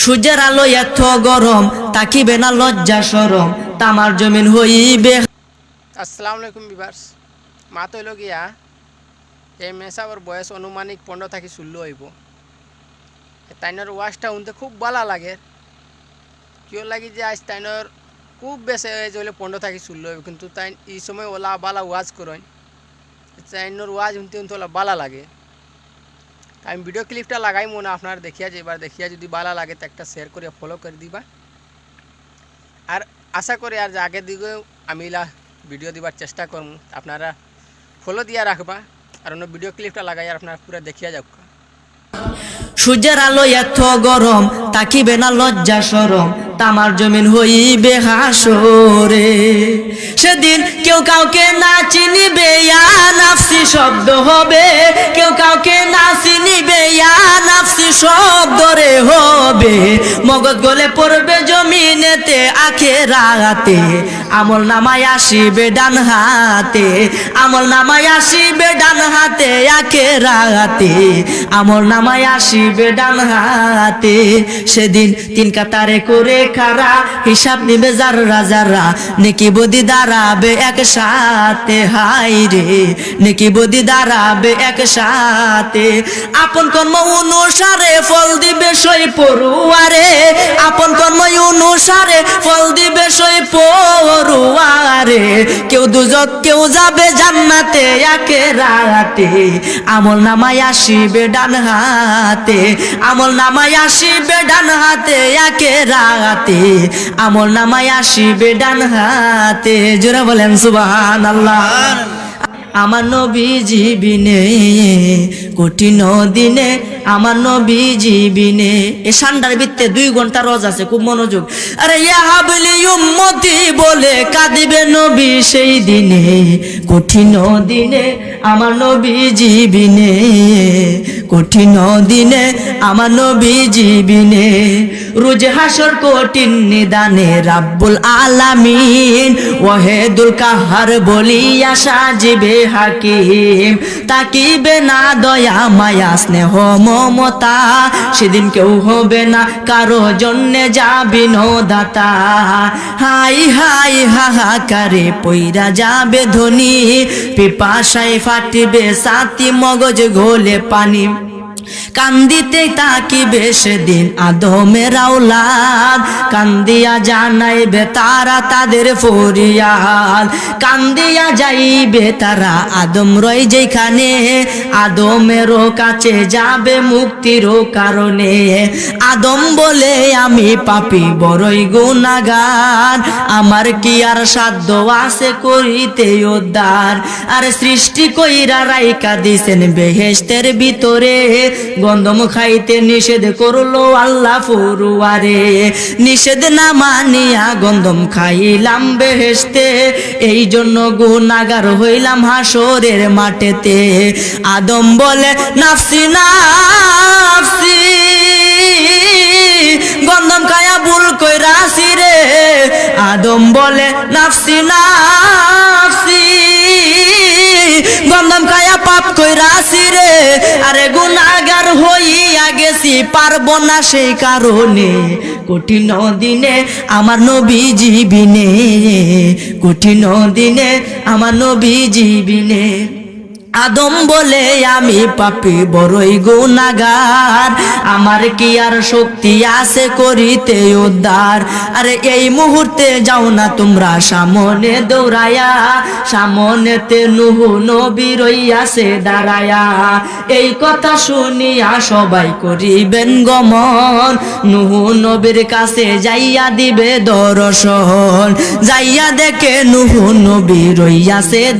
সূর্যের আলো এত গরম, তাকিবে না লজ্জা সরম, তামার জমিন হইবে। আসসালামু আলাইকুম বিভার্স মা তৈল গিয়া, এই মেসাবর বয়স অনুমানিক পনেরো থাকি ষোলো হইব। তাইনের ওয়াশটা উনতে খুব ভালো লাগে। কিয় লাগি যে আজ তাইনের খুব বেশি এজ হইলে পনেরো থাকি ষোলো হইব, কিন্তু তাই এই সময় ওলা বালা ওয়াজ করেন। তাইনের ওয়াজ উনতে উনতে ওলা বালা লাগে। আমি ভিডিও ক্লিপটা লাগাই, মনে আপনার দেখিয়া যে, এবার দেখিয়া যদি বালা লাগে তো একটা শেয়ার করে ফলো করে দিবা। আর আশা করি আর যে আগের দিকেও আমি ইলা ভিডিও দিবার চেষ্টা করব আপনারা ফলো দিয়া রাখবা। আর অন্য ভিডিও ক্লিপটা লাগাই আর আপনারা পুরো দেখিয়া যাও সূর্যের আলো এত গরম, তাকিবে না লজ্জা সরম। তামার জমিন হইবে হাসরে। সেদিন কেউ কাউকে না চিনিবে নাফসি শব্দ হবে। কেউ কাউকে না চিনিবে নাফসি শব্দ রে হবে। মগজ গলে পড়বে জমিনেতে আখে রাতে, আমল নামায় আসিবে ডান হাতে, আমল নামায় আসিবে ডান হাতে, আখে রাতে, আমল নামায় আসিবে ডান হাতে। সেদিন তিন কাতারে করে খারা হিসাব নিবে যারা যারা নেকি বদি দাঁড়াবে একসাথে হাই রে, নেকি বদি দাঁড়াবে একসাথে। আপন কর্ম অনুসারে ফল দিবে সই পড়ুয়ারে, আপন কর্ম অনুসারে ফল দিবে সই পড়ুয়ারে। কেউ দুজক, কেউ যাবে জান্নাতে একে রাতে। আমল নামায় আসিবে ডান হাতে। আমল নামায় আসিবে ডান হাতে একে রাতে। আমল নামায় আসিবে ডান হাতে। জোরা বলেন সুবাহান আল্লাহ আমার নবী জীবিনে কঠিন দিনে আমার নবী জীবিনে এ সান্ডার ভিত্তে দুই ঘণ্টা রোজ আছে, খুব মনোযোগ। আরে ইয়াহাবলি উম্মতি বলে কাঁদিবে নবী সেই দিনে। কঠিন দিনে আমার নবী জীবিনে কঠিন দিনে আমার নবী জীবিনে রোজ হাসর কঠিন নিদানে রাব্বুল আলামিন ওয়াহেদুল কাহার বলিয়া সাজিবে হাকিম। তাকিবে না দয়া, মায়া, স্নেহ, মমতা। সেদিন কেউ হবে না, কারও জন্যে যাবি দাতা হাই হাই হাহাকারে পইরা যাবে ধনী। পিপাসায় ফাটিবে সাতি মগজ ঘোলে পানি। কান্দিতে তাকিবে সেদিন আদমের আওলাদ। কান্দিয়া জানাইবে তারা তাদের ফরিয়াদ। কান্দিয়া যাইবে তারা আদম রয় যেখানে। আদমেরও কাছে যাবে মুক্তির কারণে। আদম বলে, আমি পাপি, বড়ই গুণাগার আমার কি আর সাধ্য আছে করিতে উদ্ধার? আর সৃষ্টি কইরা রাইকা দিছেন বেহেস্তের ভিতরে। গন্ধম খাইতে নিষেধ করল আল্লাহ ফুরুয়ারে নিষেধ না মানিয়া গন্ধম খাইলাম বেহেস্তে এই জন্য গুনাগার হইলাম হাসরের মাঠেতে। আদম বলে, নাফসি নাফসি, গন্ধম খায়া ভুল কইরাছি রে। আদম বলে, নাফসি নাফসি, গন্ধম খায়া পাপ কইরাছি রে। আরে হইয়া গেছি, পারব না সেই কারণে। কঠিন দিনে আমার নবী জীবিনে কঠিন দিনে আমার নবী জীবিনে আদম বলে, আমি পাপি, বড়ই গুনাগার আমার কি আর শক্তি আছে করিতে উদ্ধার? আরে, এই মুহূর্তে যাও না তোমরা সামনে দৌড়ায়া সামনেতে নুহু নবী রইয়াছে দাঁড়ায়া এই কথা শুনিয়া সবাই করিবেন গমন। নুহু নবীর কাছে যাইয়া দিবে দর্শন। যাইয়া দেখে নুহু নবী রইয়াছে